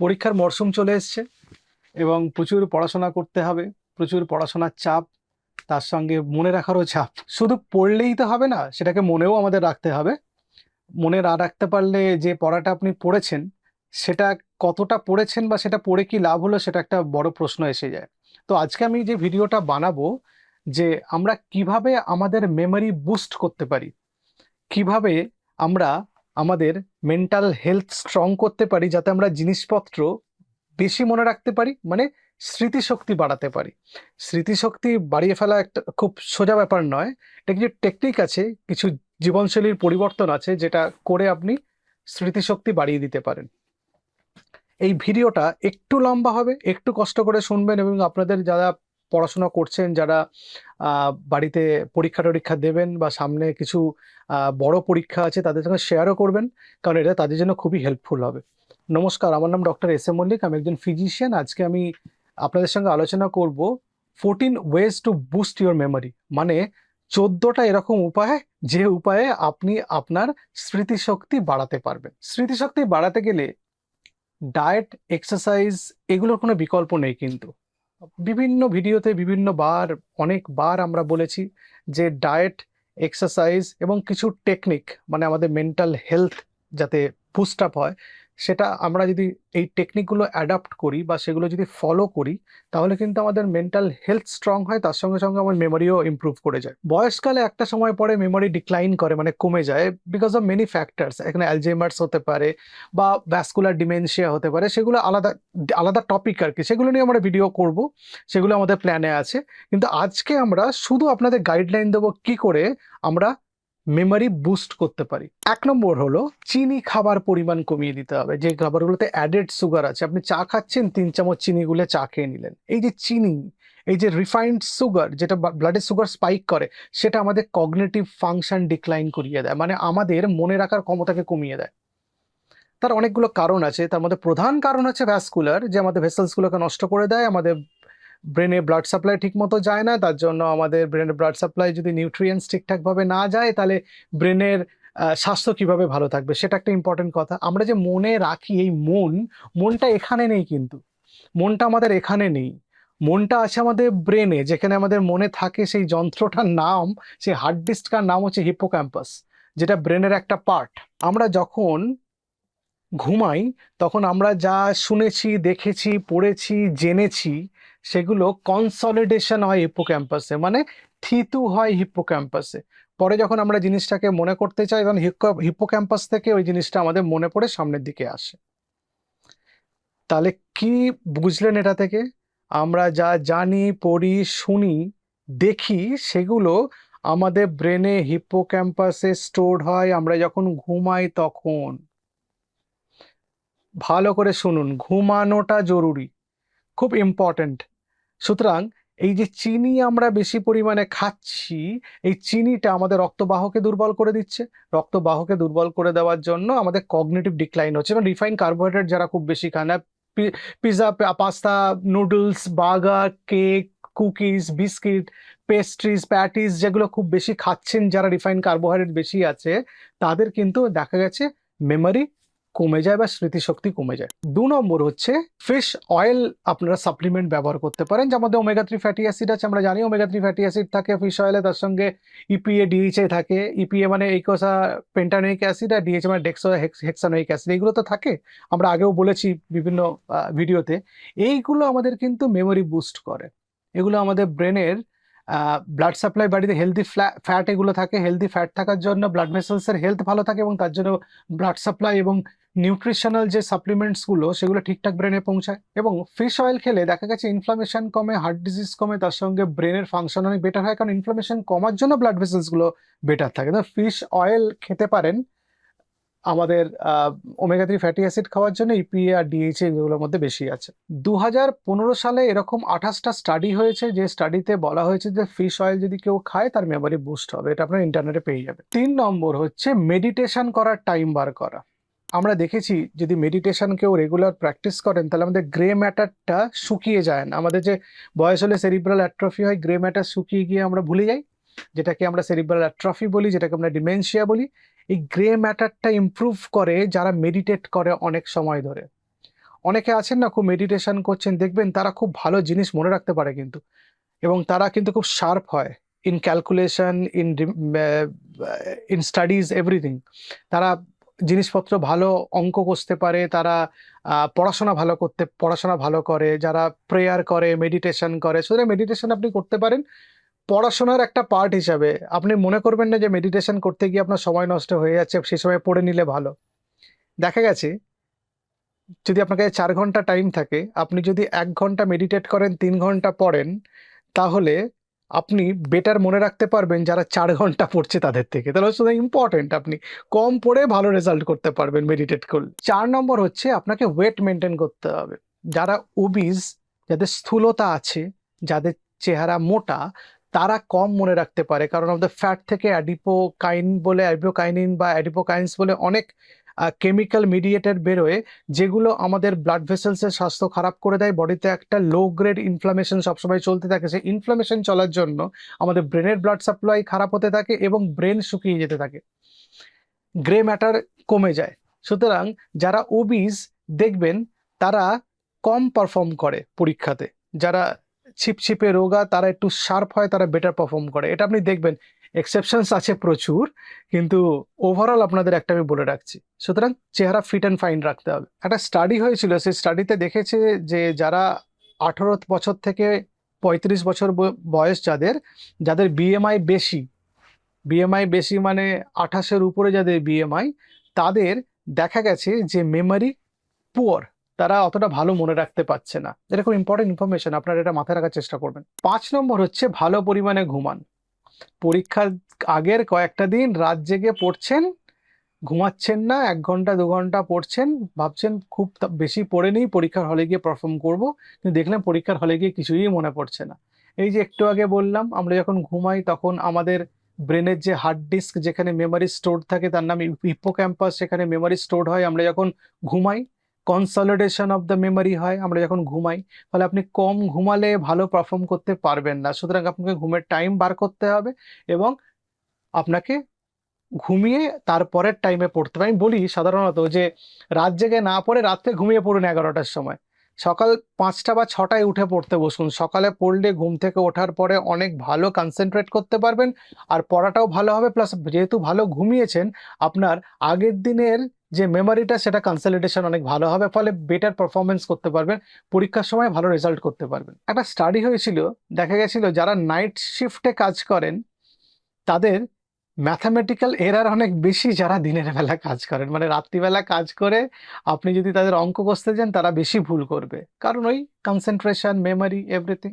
পরীক্ষার মরশুম চলে এসছে এবং প্রচুর পড়াশোনা করতে হবে, প্রচুর পড়াশোনার চাপ, তার সঙ্গে মনে রাখারও চাপ। শুধু পড়লেই তো হবে না, সেটাকে মনেও আমাদের রাখতে হবে। মনে না রাখতে পারলে যে পড়াটা আপনি পড়েছেন, সেটা কতটা পড়েছেন বা সেটা পড়ে কি লাভ হলো সেটা একটা বড় প্রশ্ন এসে যায়। তো আজকে আমি যে ভিডিওটা বানাবো, যে আমরা কীভাবে আমাদের মেমরি বুস্ট করতে পারি, কীভাবে আমরা আমাদের মেন্টাল হেলথ স্ট্রং করতে পারি, যাতে আমরা জিনিসপত্র বেশি মনে রাখতে পারি মানে স্মৃতিশক্তি বাড়াতে পারি। স্মৃতিশক্তি বাড়িয়ে ফেলা একটা খুব সোজা ব্যাপার নয়। এটা কিছু টেকনিক আছে, কিছু জীবনশৈলীর পরিবর্তন আছে, যেটা করে আপনি স্মৃতিশক্তি বাড়িয়ে দিতে পারেন। এই ভিডিওটা একটু লম্বা হবে, একটু কষ্ট করে শুনবেন এবং আপনাদের যারা পড়াশোনা করছেন, যারা বাড়িতে পরীক্ষা টরীক্ষা দেবেন বা সামনে কিছু বড় পরীক্ষা আছে, তাদের সঙ্গে শেয়ারও করবেন, কারণ এটা তাদের জন্য খুবই হেল্পফুল হবে। নমস্কার, আমার নাম ডক্টর এস এম মল্লিক, আমি একজন ফিজিশিয়ান আজকে আমি আপনাদের সঙ্গে আলোচনা করব fourteen ways to boost your memory মানে চোদ্দটা এরকম উপায়, যে উপায়ে আপনি আপনার স্মৃতিশক্তি বাড়াতে পারবেন। স্মৃতিশক্তি বাড়াতে গেলে ডায়েট এক্সারসাইজ এগুলোর কোনো বিকল্প নেই কিন্তু। বিভিন্ন ভিডিওতে বিভিন্ন বার, অনেক বার আমরা বলেছি যে ডায়েট এক্সারসাইজ এবং কিছু টেকনিক মানে আমাদের মেন্টাল হেলথ যাতে পুস্ট আপ হয় সেটা আমরা যদি এই টেকনিকগুলো অ্যাডাপ্ট করি বা সেগুলো যদি ফলো করি, তাহলে কিন্তু আমাদের মেন্টাল হেলথ স্ট্রং হয়, তার সঙ্গে সঙ্গে আমার মেমোরিও ইমপ্রুভ করে যায়। বয়সকালে একটা সময় পরে মেমোরি ডিক্লাইন করে মানে কমে যায় বিকজ অফ মেনি ফ্যাক্টরস এখানে অ্যালজেমার্স হতে পারে বা ভ্যাসকুলার ডিমেনশিয়া হতে পারে, সেগুলো আলাদা আলাদা টপিক আর কি। সেগুলো নিয়ে আমরা ভিডিও করব, সেগুলো আমাদের প্ল্যানে আছে। কিন্তু আজকে আমরা শুধু আপনাদের গাইডলাইন দেবো কি করে আমরা মেমরি বুস্ট করতে পারি। এক নম্বর হলো, চিনি খাবার পরিমাণ কমিয়ে দিতে হবে। যে খাবারগুলোতে অ্যাডেড সুগার আছে, আপনি চা খাচ্ছেন, তিন চামচ চিনি গুলে চা খেয়ে নিলেন। এই যে চিনি, এই যে রিফাইন্ড সুগার যেটা ব্লাডের সুগার স্পাইক করে, সেটা আমাদের কগনেটিভ ফাংশন ডিক্লাইন করিয়ে দেয়। মানে আমাদের মনে রাখার ক্ষমতাকে কমিয়ে দেয়। তার অনেকগুলো কারণ আছে। তার মধ্যে প্রধান কারণ হচ্ছে ভ্যাসকুলার যে আমাদের ভেসেলসগুলোকে নষ্ট করে দেয়, আমাদের ব্রেনে ব্লাড সাপ্লাই ঠিক মতো যায় না, তার জন্য আমাদের ব্রেনের ব্লাড সাপ্লাই যদি নিউট্রিয়েন্টস ঠিকঠাকভাবে না যায়, তাহলে ব্রেনের স্বাস্থ্য কীভাবে ভালো থাকবে? সেটা একটা ইম্পর্টেন্ট কথা। আমরা যে মনে রাখি এই মন, মনটা এখানে নেই কিন্তু। মনটা আমাদের এখানে নেই। মনটা আছে আমাদের ব্রেনে যেখানে আমাদের মনে থাকে সেই যন্ত্রটার নাম, সেই হার্ড ডিস্কটার নাম হচ্ছে হিপোক্যাম্পাস যেটা ব্রেনের একটা পার্ট আমরা যখন ঘুমাই, তখন আমরা যা শুনেছি, দেখেছি, পড়েছি, জেনেছি সেগুলো কনসলিডেশন হয় হিপোক্যাম্পাসে মানে থিতু হয় হিপোক্যাম্পাসে পরে যখন আমরা জিনিসটাকে মনে করতে চাই, তখন হিপোক্যাম্পাস থেকে ওই জিনিসটা আমাদের মনে পড়ে সামনের দিকে আসে। তাহলে কি বুঝলেন এটা থেকে? আমরা যা জানি, পড়ি, শুনি, দেখি, সেগুলো আমাদের ব্রেনে হিপোক্যাম্পাসে স্টোর হয়, আমরা যখন ঘুমাই তখন। ভালো করে শুনুন, ঘুমানোটা জরুরি, খুব ইম্পর্ট্যান্ট সুতরাং এই যে চিনি আমরা বেশি পরিমাণে খাচ্ছি, এই চিনিটা আমাদের রক্তবাহকে দুর্বল করে দিচ্ছে। রক্তবাহকে দুর্বল করে দেওয়ার জন্য আমাদের কগনেটিভ ডিক্লাইন হচ্ছে এবং রিফাইন কার্বোহাইড্রেট যারা খুব বেশি খায় না pizza pasta noodles burger cake cookies biscuit pastries patties যেগুলো খুব বেশি খাচ্ছেন যারা রিফাইন কার্বোহাইড্রেট বেশি আছে, তাদের কিন্তু দেখা গেছে মেমরি কমে যায় বা স্মৃতিশক্তি কমে যায়। দু নম্বর হচ্ছে ফিশ অয়েল আপনারা সাপ্লিমেন্ট ব্যবহার করতে পারেন। যার মধ্যে ওমেগা থ্রি ফ্যাটি অ্যাসিড আছে, আমরা জানি ওমেগা থ্রি ফ্যাটি অ্যাসিড থাকে ফিশ অয়েলে তার সঙ্গে E ইপিএ ডিএইচএ থাকে। ইপিএ মানে এইকোসা পেন্টানোইক অ্যাসিড আর ডিএইচ মানে ডেক্সো হেক্সানোইক অ্যাসিড এইগুলো তো থাকে। আমরা আগেও বলেছি বিভিন্ন ভিডিওতে এইগুলো আমাদের কিন্তু মেমোরি বুস্ট করে। এগুলো আমাদের ব্রেনের ব্লাড সাপ্লাই বাড়িতে হেলদি ফ্যাট এগুলো থাকে। হেলদি ফ্যাট থাকার জন্য ব্লাড ভেসেলসের হেলথ ভালো থাকে এবং তার জন্য ব্লাড সাপ্লাই এবং নিউট্রিশনাল যে সাপ্লিমেন্টসগুলো সেগুলো ঠিকঠাক ব্রেনে পৌঁছায় এবং ফিশ অয়েল খেলে দেখা গেছে ইনফ্লামেশন কমে হার্ট ডিজিজ কমে, তার সঙ্গে ব্রেনের ফাংশন অনেক বেটার হয়। কারণ ইনফ্লামেশন কমার জন্য ব্লাড ভেসেলসগুলো বেটার থাকে। তো ফিশ অয়েল খেতে পারেন আমাদের ওমেগা থ্রি ফ্যাটি অ্যাসিড খাওয়ার জন্য ইপিএ আর ডিএইচএ এগুলোর মধ্যে বেশি আছে। দু হাজার পনেরো সালে এরকম আঠাশটা স্টাডি হয়েছে, যে স্টাডিতে বলা হয়েছে যে ফিশ অয়েল যদি কেউ খায়, তার মেমোরি বুস্ট হবে। এটা আপনার ইন্টারনেটে পেয়ে যাবে তিন নম্বর হচ্ছে মেডিটেশন করার টাইম বার করা। আমরা দেখেছি যদি মেডিটেশন কেউ রেগুলার প্র্যাকটিস করেন, তাহলে আমাদের গ্রে ম্যাটারটা শুকিয়ে যায় না। আমাদের যে বয়স হলে সেরিব্রাল অ্যাট্রফি হয় গ্রে ম্যাটার শুকিয়ে গিয়ে আমরা ভুলে যাই। যেটাকে আমরা সেরিব্রাল অ্যাট্রফি বলি, যেটাকে আমরা ডিমেনশিয়া বলি। এই গ্রে ম্যাটারটা ইমপ্রুভ করে যারা মেডিটেট করে অনেক সময় ধরে। অনেকে আছেন না খুব মেডিটেশন করছেন, দেখবেন তারা খুব ভালো জিনিস মনে রাখতে পারে কিন্তু। এবং তারা কিন্তু খুব শার্প হয়। In calculation in in studies everything তারা জিনিসপত্র ভালো অঙ্ক কষতে পারে, তারা পড়াশোনা ভালো করতে, পড়াশোনা ভালো করে, যারা প্রেয়ার করে মেডিটেশন করে সুতরাং মেডিটেশন আপনি করতে পারেন। পড়াশোনার একটা পার্ট হিসাবে, আপনি মনে করবেন না যে মেডিটেশন করতে গিয়ে আপনার সময় নষ্ট হয়ে যাচ্ছে সেই সময় পড়ে নিলে ভালো। দেখা গেছে, যদি আপনার কাছে চার ঘণ্টা টাইম থাকে, আপনি যদি এক ঘণ্টা মেডিটেট করেন, তিন ঘণ্টা পড়েন, তাহলে আপনি বেটার মনে রাখতে পারবেন যারা চার ঘণ্টা পড়ছে তাদের থেকে। তাহলে শুধু ইম্পর্টেন্ট আপনি কম পড়ে ভালো রেজাল্ট করতে পারবেন মেডিটেট করলে। চার নম্বর হচ্ছে আপনাকে ওয়েট মেনটেন করতে হবে। যারা ওবিজ যাদের স্থূলতা আছে, যাদের চেহারা মোটা, তারা কম মনে রাখতে পারে। কারণ আমাদের ফ্যাট থেকে অ্যাডিপোকাইন বলে অ্যাডিপোকাইনিন বা অ্যাডিপোকাইন্স বলে অনেক কেমিক্যাল মিডিয়েটেড বেরোয়, যেগুলো আমাদের ব্লাড ভেসেলসের স্বাস্থ্য খারাপ করে দেয়, বডিতে একটা লো গ্রেড ইনফ্লামেশন সবসময় চলতে থাকে। সেই ইনফ্লামেশন চলার জন্য আমাদের ব্রেনের ব্লাড সাপ্লাই খারাপ হতে থাকে এবং ব্রেন শুকিয়ে যেতে থাকে। গ্রে ম্যাটার কমে যায়। সুতরাং যারা ওবিজ দেখবেন তারা কম পারফর্ম করে পরীক্ষাতে। যারা ছিপছিপে রোগা, তারা একটু শার্প হয়, তারা বেটার পারফর্ম করে। এটা আপনি দেখবেন। এক্সেপশনস আছে প্রচুর, কিন্তু ওভারঅল আপনাদের একটা আমি বলে রাখছি। সুতরাং চেহারা ফিট অ্যান্ড ফাইন রাখতে হবে। একটা স্টাডি হয়েছিল, সেই স্টাডিতে দেখেছে যে যারা আঠারো বছর থেকে পঁয়ত্রিশ বছর বয়স যাদের যাদের বিএমআই বেশি বিএমআই বেশি মানে আঠাশের উপরে যাদের বিএমআই তাদের দেখা গেছে যে মেমারি পুয়ার তারা অতটা ভালো মনে রাখতে পারছে না। খুব ইম্পর্টেন্ট ইনফরমেশন আপনারা এটা মাথায় রাখার চেষ্টা করবেন। পাঁচ নম্বর হচ্ছে ভালো পরিমাণে ঘুমান। পরীক্ষার আগের কয়েকটা দিন রাত জেগে পড়ছেন, ঘুমাচ্ছেন না, এক ঘণ্টা, দু ঘণ্টা পড়ছেন, ভাবছেন খুব বেশি পড়ে নেই, পরীক্ষার হলে গিয়ে পারফর্ম করব। কিন্তু দেখলাম পরীক্ষার হলে গিয়ে কিছুই মনে পড়ছে না। এই যে একটু আগে বললাম, আমরা যখন ঘুমাই তখন আমাদের ব্রেনের যে হার্ড ডিস্ক যেখানে মেমরি স্টোর থাকে, তার নাম হিপোক্যাম্পাস সেখানে মেমরি স্টোর হয়। আমরা যখন ঘুমাই কনসলিডেশন অফ দ্য মেমোরি হয়, আমরা যখন ঘুমাই ফলে আপনি কম ঘুমালে ভালো পারফর্ম করতে পারবেন না। সুতরাং আপনাকে ঘুমের টাইম বার করতে হবে এবং আপনাকে ঘুমিয়ে তারপরের টাইমে পড়তে হবে। আমি বলি সাধারণত যে, রাত জেগে না পড়ে রাত্রে ঘুমিয়ে পড়ুন এগারোটার সময়। সকাল পাঁচটা বা ছটায় উঠে পড়তে বসুন। সকালে পড়লে ঘুম থেকে ওঠার পরে অনেক ভালো কনসেন্ট্রেট করতে পারবেন, আর পড়াটাও ভালো হবে। প্লাস যেহেতু ভালো ঘুমিয়েছেন, আপনার আগের দিনের যে মেমোরিটা সেটা কনসলিডেশন অনেক ভালো হবে, ফলে বেটার পারফরমেন্স করতে পারবেন, পরীক্ষার সময় ভালো রেজাল্ট করতে পারবেন। একটা স্টাডি হয়েছিল, দেখা গেছিল যারা নাইট শিফটে কাজ করেন, তাদের ম্যাথামেটিক্যাল এরার অনেক বেশি যারা দিনের বেলা কাজ করেন। মানে রাত্রিবেলা কাজ করে আপনি যদি তাদের অঙ্ক কষতে যান, তারা বেশি ভুল করবে। কারণ ওই কনসেন্ট্রেশন মেমোরি এভরিথিং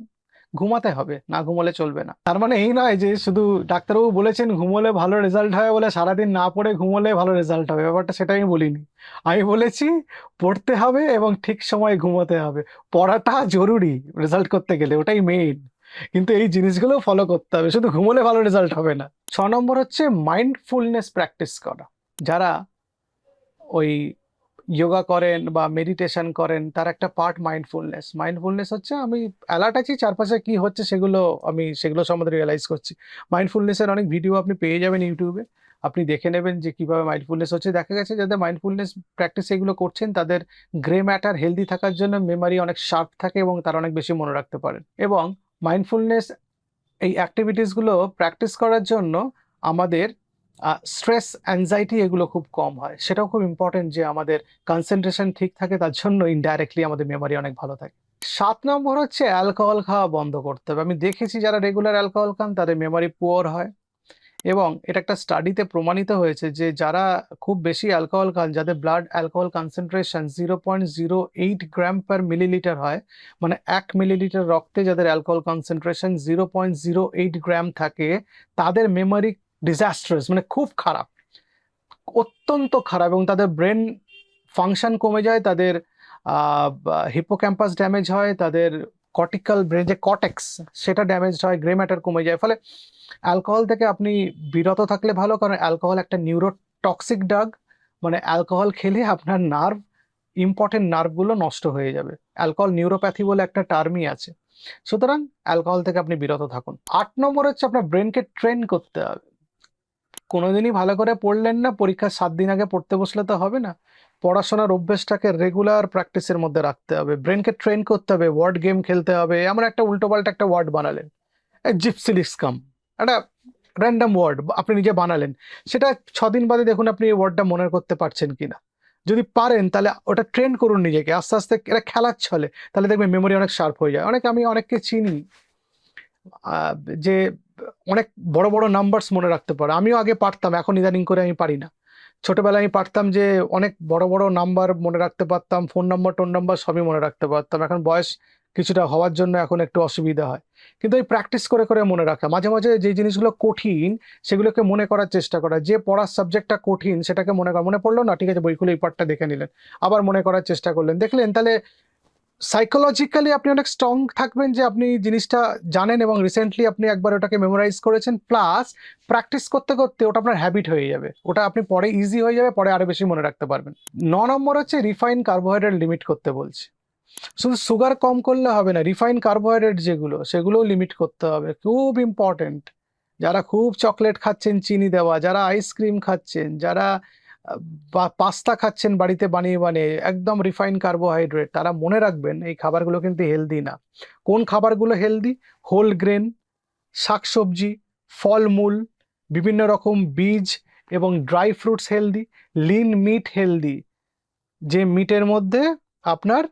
ঘুমাতে হবে, না ঘুমোলে চলবে না। তার মানে এই নয় যে শুধু ডাক্তারবাবু বলেছেন ঘুমোলে ভালো রেজাল্ট হয় বলে সারাদিন না পড়ে ঘুমোলে ভালো রেজাল্ট হবে। ব্যাপারটা সেটা আমি বলিনি। আমি বলেছি পড়তে হবে এবং ঠিক সময় ঘুমোতে হবে। পড়াটা জরুরি রেজাল্ট করতে গেলে, ওটাই মেইন কিন্তু এই জিনিসগুলো ফলো করতে হবে। শুধু ঘুমোলে ভালো রেজাল্ট হবে না। ছ নম্বর হচ্ছে মাইন্ডফুলনেস প্র্যাকটিস করা। যারা ওই যোগা করেন বা মেডিটেশন করেন, তার একটা পার্ট মাইন্ডফুলনেস মাইন্ডফুলনেস হচ্ছে আমি অ্যালার্ট আছি চারপাশে কি হচ্ছে সেগুলো আমি সেগুলো সম্বন্ধে রিয়েলাইজ করছি। মাইন্ডফুলনেসের অনেক ভিডিও আপনি পেয়ে যাবেন ইউটিউবে আপনি দেখে নেবেন যে কীভাবে মাইন্ডফুলনেস হচ্ছে। দেখা গেছে যাদের মাইন্ডফুলনেস প্র্যাকটিস এগুলো করছেন, তাদের গ্রে ম্যাটার হেলদি থাকার জন্য মেমারি অনেক শার্প থাকে এবং তারা অনেক বেশি মনে রাখতে পারেন। এবং মাইন্ডফুলনেস এই অ্যাক্টিভিটিসগুলো প্র্যাকটিস করার জন্য আমাদের স্ট্রেস অ্যাংজাইটি এগুলো খুব কম হয়। সেটাও খুব ইম্পর্টেন্ট যে আমাদের কনসেন্ট্রেশন ঠিক থাকে, তার জন্য ইনডাইরেক্টলি আমাদের মেমোরি অনেক ভালো থাকে। সাত নম্বর হচ্ছে অ্যালকোহল খাওয়া বন্ধ করতে হবে। আমি দেখেছি যারা রেগুলার অ্যালকোহল খান, তাদের মেমোরি পুয়ার হয়। এবং এটা একটা স্টাডিতে প্রমাণিত হয়েছে যে যারা খুব বেশি অ্যালকোহল খান, যাদের blood alcohol concentration zero point zero eight gram per millilitre হয় মানে এক মিলিলিটার রক্তে যাদের alcohol concentration zero point zero eight gram থাকে, তাদের মেমোরি ডিজাস্ট্রাস মানে খুব খারাপ, অত্যন্ত খারাপ এবং তাদের ব্রেন ফাংশন কমে যায়, তাদের হিপোক্যাম্পাস ড্যামেজ হয়, তাদের কর্টিক্যাল ব্রেন যে কটেক্স সেটা ড্যামেজ হয় গ্রে ম্যাটার কমে যায়। ফলে অ্যালকোহল থেকে আপনি বিরত থাকলে ভালো, কারণ অ্যালকোহল একটা নিউরোটক্সিক ড্রাগ মানে অ্যালকোহল খেলে আপনার নার্ভ ইম্পর্টেন্ট নার্ভগুলো নষ্ট হয়ে যাবে। অ্যালকোহল নিউরোপ্যাথি বলে একটা টার্মই আছে। সুতরাং অ্যালকোহল থেকে আপনি বিরত থাকুন। আট নম্বর হচ্ছে আপনার ব্রেনকে ট্রেন করতে হবে। কোনোদিনই ভালো করে পড়লেন না, পরীক্ষার সাত দিন আগে পড়তে বসলে তো হবে না। পড়াশোনার অভ্যেসটাকে রেগুলার প্র্যাকটিসের মধ্যে রাখতে হবে। ব্রেনকে ট্রেন করতে হবে ওয়ার্ড গেম খেলতে হবে, এমন একটা উল্টোপাল্টা একটা ওয়ার্ড বানালেন। জিপসিলিক্স কাম একটা র্যান্ডাম ওয়ার্ড আপনি নিজে বানালেন। সেটা ছদিন বাদে দেখুন আপনি এই ওয়ার্ডটা মনে করতে পারছেন কি না যদি পারেন তাহলে ওটা ট্রেন করুন নিজেকে, আস্তে আস্তে এটা খেলার ছলে। তাহলে দেখবেন মেমোরি অনেক শার্প হয়ে যায়। অনেক আমি অনেককে চিনি। যে অনেক বড় বড় নাম্বারস মনে রাখতে পারে। আমিও আগে পারতাম, এখন ইদানিং করে আমি পারি না। ছোটবেলায় আমি পারতাম যে অনেক বড় বড় নাম্বার মনে রাখতে পারতাম ফোন নাম্বার টোন নাম্বার সবই মনে রাখতে পারতাম। এখন বয়স কিছুটা হওয়ার জন্য এখন একটু অসুবিধা হয়। কিন্তু এই প্র্যাকটিস করে করে মনে রাখা, মাঝে মাঝে যে জিনিসগুলো কঠিন, সেগুলোকে মনে করার চেষ্টা করা। যে পড়ার সাবজেক্টটা কঠিন, সেটাকে মনে করা। মনে পড়ল না, ঠিক আছে বই খুলে এই পার্টটা দেখে নিলেন। আবার মনে করার চেষ্টা করলেন। দেখলেন তাহলে সাইকোলজিক্যালি আপনি অনেক স্ট্রং থাকবেন যে আপনি জিনিসটা জানেন এবং রিসেন্টলি আপনি একবার ওটাকে মেমোরাইজ করেছেন প্লাস প্র্যাকটিস করতে করতে ওটা আপনার হ্যাবিট হয়ে যাবে। ওটা আপনি পরে ইজি হয়ে যাবে, পরে আরও বেশি মনে রাখতে পারবেন। ন নম্বর হচ্ছে রিফাইন কার্বোহাইড্রেট লিমিট করতে বলছি। শুধু সুগার কম করলে হবে না রিফাইন কার্বোহাইড্রেট যেগুলো, সেগুলোও লিমিট করতে হবে। খুব ইম্পর্টেন্ট যারা খুব চকলেট খাচ্ছেন, চিনি দেওয়া, যারা আইসক্রিম খাচ্ছেন, যারা পাস্তা খাচ্ছেন বাড়িতে বানিয়ে বানিয়ে, একদম রিফাইন কার্বোহাইড্রেট তারা মনে রাখবেন এই খাবারগুলো কিন্তু হেলদি না। কোন খাবারগুলো হেলদি হোল গ্রেন শাকসবজি, ফলমূল, বিভিন্ন রকম বীজ এবং dry fruits healthy lean meat healthy যে মিটের মধ্যে আপনার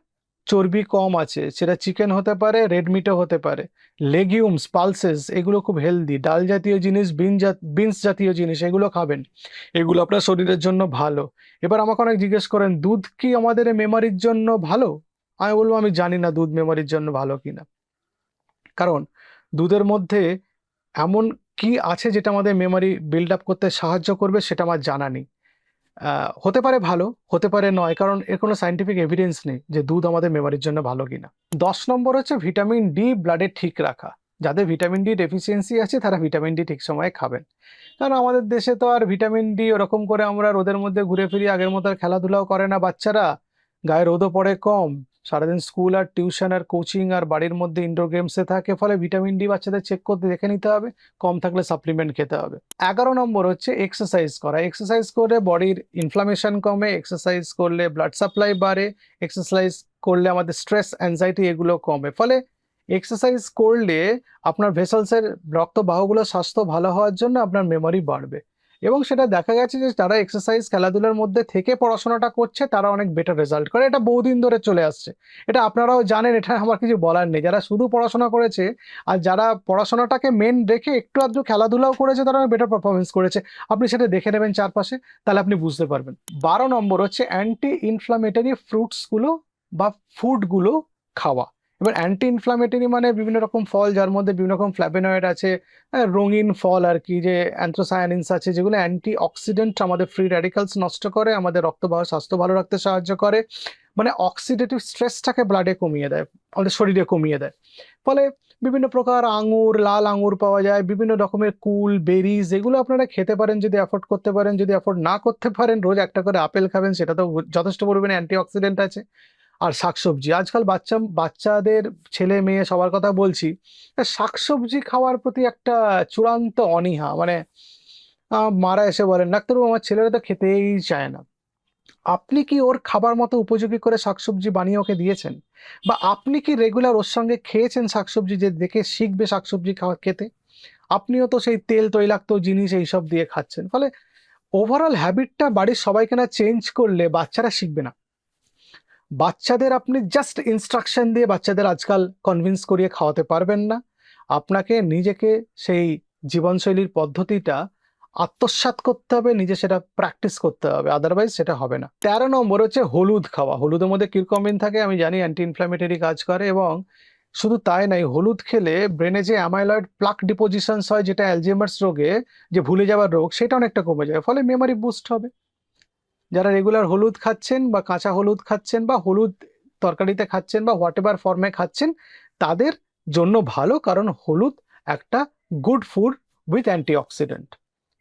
চর্বি কম আছে, সেটা চিকেন হতে পারে রেড মিটও হতে পারে। লেগিউমস পালসেস এগুলো খুব হেলদি ডাল জাতীয় জিনিস, বিন বিনস জাতীয় জিনিস, এগুলো খাবেন। এগুলো আপনার শরীরের জন্য ভালো। এবার আমাকে অনেক জিজ্ঞেস করেন, দুধ কি আমাদের মেমারির জন্য ভালো? আমি বলব, আমি জানি না দুধ মেমারির জন্য ভালো কিনা। কারণ দুধের মধ্যে এমন কি আছে যেটা আমাদের মেমারি বিল্ড আপ করতে সাহায্য করবে সেটা আমার জানা নেই। হতে পারে ভালো, হতে পারে নয়, কারণ এর কোনো সাইন্টিফিক এভিডেন্স নেই যে দুধ আমাদের মেমারির জন্য ভালো কিনা। দশ নম্বর হচ্ছে ভিটামিন ডি ব্লাডে ঠিক রাখা। যাদের ভিটামিন ডি ডেফিসিয়েন্সি আছে, তারা ভিটামিন ডি ঠিক সময়ে খাবেন। কারণ আমাদের দেশে তো আর ভিটামিন ডি ওরকম করে আমরা রোদের মধ্যে ঘুরে ফিরি আগের মতো আর খেলাধুলাও করে না বাচ্চারা। গায়ে রোদও পড়ে কম সারাদিন স্কুল আর টিউশন আর কোচিং আর বাড়ির মধ্যে ইনডোর গেমসে থাকে, ফলে ভিটামিন ডি বাচ্চাদের চেক করতে দেখে নিতে হবে, কম থাকলে সাপ্লিমেন্ট খেতে হবে। এগারো নম্বর হচ্ছে এক্সারসাইজ করা। এক্সারসাইজ করে বডির ইনফ্লামেশন কমে এক্সারসাইজ করলে ব্লাড সাপ্লাই বাড়ে এক্সারসাইজ করলে আমাদের স্ট্রেস অ্যাংজাইটি এগুলো কমে। ফলে এক্সারসাইজ করলে আপনার ভেসেলসের রক্তবাহগুলো স্বাস্থ্য ভালো হওয়ার জন্য আপনার মেমোরি বাড়বে। এবং সেটা দেখা গেছে যে যারা এক্সারসাইজ খেলাধুলার মধ্যে থেকে পড়াশোনাটা করছে, তারা অনেক বেটার রেজাল্ট করে। এটা বহুদিন ধরে চলে আসছে। এটা আপনারাও জানেন, এটা আমার কিছু বলার নেই। যারা শুধু পড়াশোনা করেছে আর যারা পড়াশোনাটাকে মেন রেখে একটু আধটু খেলাধুলাও করেছে, তারা অনেক বেটার পারফরমেন্স করেছে। আপনি সেটা দেখে নেবেন চারপাশে, তাহলে আপনি বুঝতে পারবেন। বারো নম্বর হচ্ছে অ্যান্টি ইনফ্লামেটরি ফ্রুটসগুলো বা ফুডগুলো খাওয়া। এবার অ্যান্টি ইনফ্লামেটরি মানে বিভিন্ন রকম ফল, যার মধ্যে বিভিন্ন রকম ফ্ল্যাভেনয়েড আছে রঙিন ফল আর কি, যে অ্যান্থ্রোসায়ানিনস আছে, যেগুলো অ্যান্টি অক্সিডেন্ট আমাদের ফ্রি র্যাডিক্যালস নষ্ট করে, আমাদের রক্তবাহ স্বাস্থ্য ভালো রাখতে সাহায্য করে। মানে অক্সিডেটিভ স্ট্রেসটাকে ব্লাডে কমিয়ে দেয়, আমাদের শরীরে কমিয়ে দেয়। ফলে বিভিন্ন প্রকার আঙুর, লাল আঙুর পাওয়া যায়, বিভিন্ন রকমের কুল বেরিজ এগুলো আপনারা খেতে পারেন, যদি অ্যাফোর্ড করতে পারেন, যদি অ্যাফোর্ড না করতে পারেন, রোজ একটা করে আপেল খাবেন, সেটা তো যথেষ্ট পরিমাণে অ্যান্টি অক্সিডেন্ট আছে। আর শাকসবজি। আজকাল বাচ্চা, বাচ্চাদের ছেলে মেয়ে সবার কথা বলছি, শাকসবজি খাওয়ার প্রতি একটা চূড়ান্ত অনীহা। মানে মারা এসে বলেন, ডাক্তারবাবু, আমার ছেলেরা তো খেতেই চায় না। আপনি কি ওর খাবার মতো উপযোগী করে শাকসবজি বানিয়ে ওকে দিয়েছেন? বা আপনি কি রেগুলার ওর সঙ্গে খেয়েছেন শাকসবজি যে দেখে শিখবে শাকসবজি খাওয়া খেতে? আপনিও তো সেই তেল, তৈলাক্ত জিনিস এইসব দিয়ে খাচ্ছেন। ফলে ওভারঅল হ্যাবিটটা বাড়ির সবাইকে না চেঞ্জ করলে বাচ্চারা শিখবে না। বাচ্চাদের আপনি জাস্ট ইনস্ট্রাকশন দিয়ে বাচ্চাদের আজকাল কনভিন্স করিয়ে খাওয়াতে পারবেন না। আপনাকে নিজেকে সেই জীবনশৈলীর পদ্ধতিটা আত্মসাৎ করতে হবে, নিজে সেটা প্র্যাকটিস করতে হবে আদারওয়াইজ সেটা হবে না। তেরো নম্বর হচ্ছে হলুদ খাওয়া। হলুদের মধ্যে কিরকমিন থাকে আমি জানি অ্যান্টি ইনফ্ল্যামেটরি কাজ করে এবং শুধু তাই নাই হলুদ খেলে ব্রেনে যে অ্যামাইলয়েড প্লাক ডিপোজিশনস হয়, যেটা অ্যালজেমার্স রোগে যে ভুলে যাওয়ার রোগ, সেটা অনেকটা কমে যায়, ফলে মেমোরি বুস্ট হবে। যারা রেগুলার হলুদ খাচ্ছেন বা কাঁচা হলুদ খাচ্ছেন বা হলুদ তরকারিতে খাচ্ছেন বা হোয়াট এভার ফর্মে খাচ্ছেন, তাদের জন্য ভালো কারণ হলুদ একটা গুড ফুড উইথ অ্যান্টিঅক্সিডেন্ট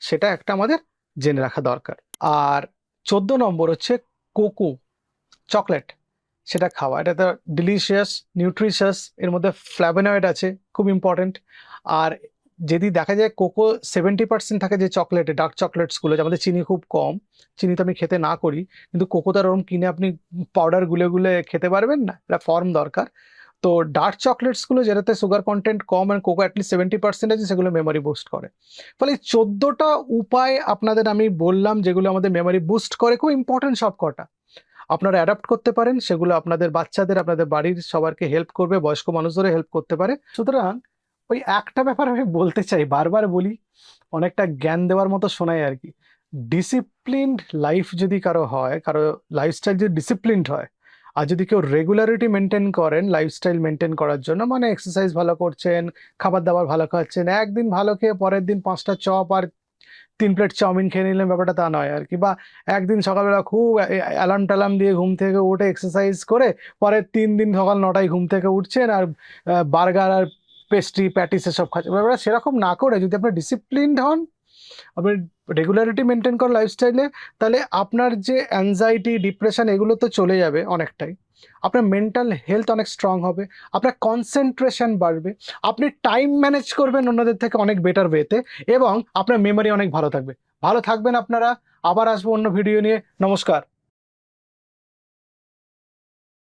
সেটা একটা আমাদের জেনে রাখা দরকার। আর চোদ্দ নম্বর হচ্ছে কোকো চকলেট সেটা খাওয়া। এটা তো ডিলিশিয়াস নিউট্রিশিয়াস এর মধ্যে ফ্ল্যাভেনয়েড আছে, খুব ইম্পর্টেন্ট আর যদি দেখা যায় কোকো সেভেন্টি পার্সেন্ট থাকে যে চকলেটে ডার্ক চকলেটসগুলো আমাদের চিনি খুব কম, চিনি তো আমি খেতে না করি, কিন্তু কোকো তো ওরকম কিনে আপনি পাউডার গুলে গুলে খেতে পারবেন না, এটা ফর্ম দরকার। তো ডার্ক চকলেটসগুলো যেটাতে sugar content com and cocoa at least seventy percent আছে, সেগুলো মেমোরি বুস্ট করে। ফলে চোদ্দোটা উপায় আপনাদের আমি বললাম, যেগুলো আমাদের মেমোরি বুস্ট করে, খুব ইম্পর্টেন্ট সব কটা। আপনারা অ্যাডাপ্ট করতে পারেন, সেগুলো আপনাদের বাচ্চাদের, আপনাদের বাড়ির সবারকে হেল্প করবে, বয়স্ক মানুষদেরও হেল্প করতে পারে। সুতরাং ওই একটা ব্যাপার আমি বলতে চাই, বারবার বলি, অনেকটা জ্ঞান দেওয়ার মতো শোনায় আর কি। ডিসিপ্লিনড লাইফ যদি কারও হয়, কারও লাইফস্টাইল যদি ডিসিপ্লিনড হয়, আর যদি কেউ রেগুলারিটি মেনটেন করেন লাইফস্টাইল মেনটেন করার জন্য মানে এক্সারসাইজ ভালো করছেন খাবার দাবার ভালো খাচ্ছেন, একদিন ভালো খেয়ে পরের দিন পাঁচটা চপ আর তিন প্লেট চাউমিন খেয়ে নিলেন, ব্যাপারটা তা নয় আর কি। বা একদিন সকালবেলা খুব অ্যালার্ম টালাম দিয়ে ঘুম থেকে উঠে এক্সারসাইজ করে, পরের তিন দিন সকাল নটায় ঘুম থেকে উঠছেন আর বার্গার আর পেস্ট্রি প্যাটিস এসব খাচ্ছে। ব্যাপারটা সেরকম না করে যদি আপনি ডিসিপ্লিনড হন আপনি রেগুলারিটি মেনটেন করেন লাইফস্টাইলে তাহলে আপনার যে অ্যাংজাইটি ডিপ্রেশন এগুলো তো চলে যাবে অনেকটাই। আপনার মেন্টাল হেলথ অনেক স্ট্রং হবে, আপনার কনসেন্ট্রেশন বাড়বে, আপনি টাইম ম্যানেজ করবেন অন্যদের থেকে অনেক বেটার ওয়েতে এবং আপনার মেমোরি অনেক ভালো থাকবে। ভালো থাকবেন আপনারা, আবার আসব অন্য ভিডিও নিয়ে। নমস্কার।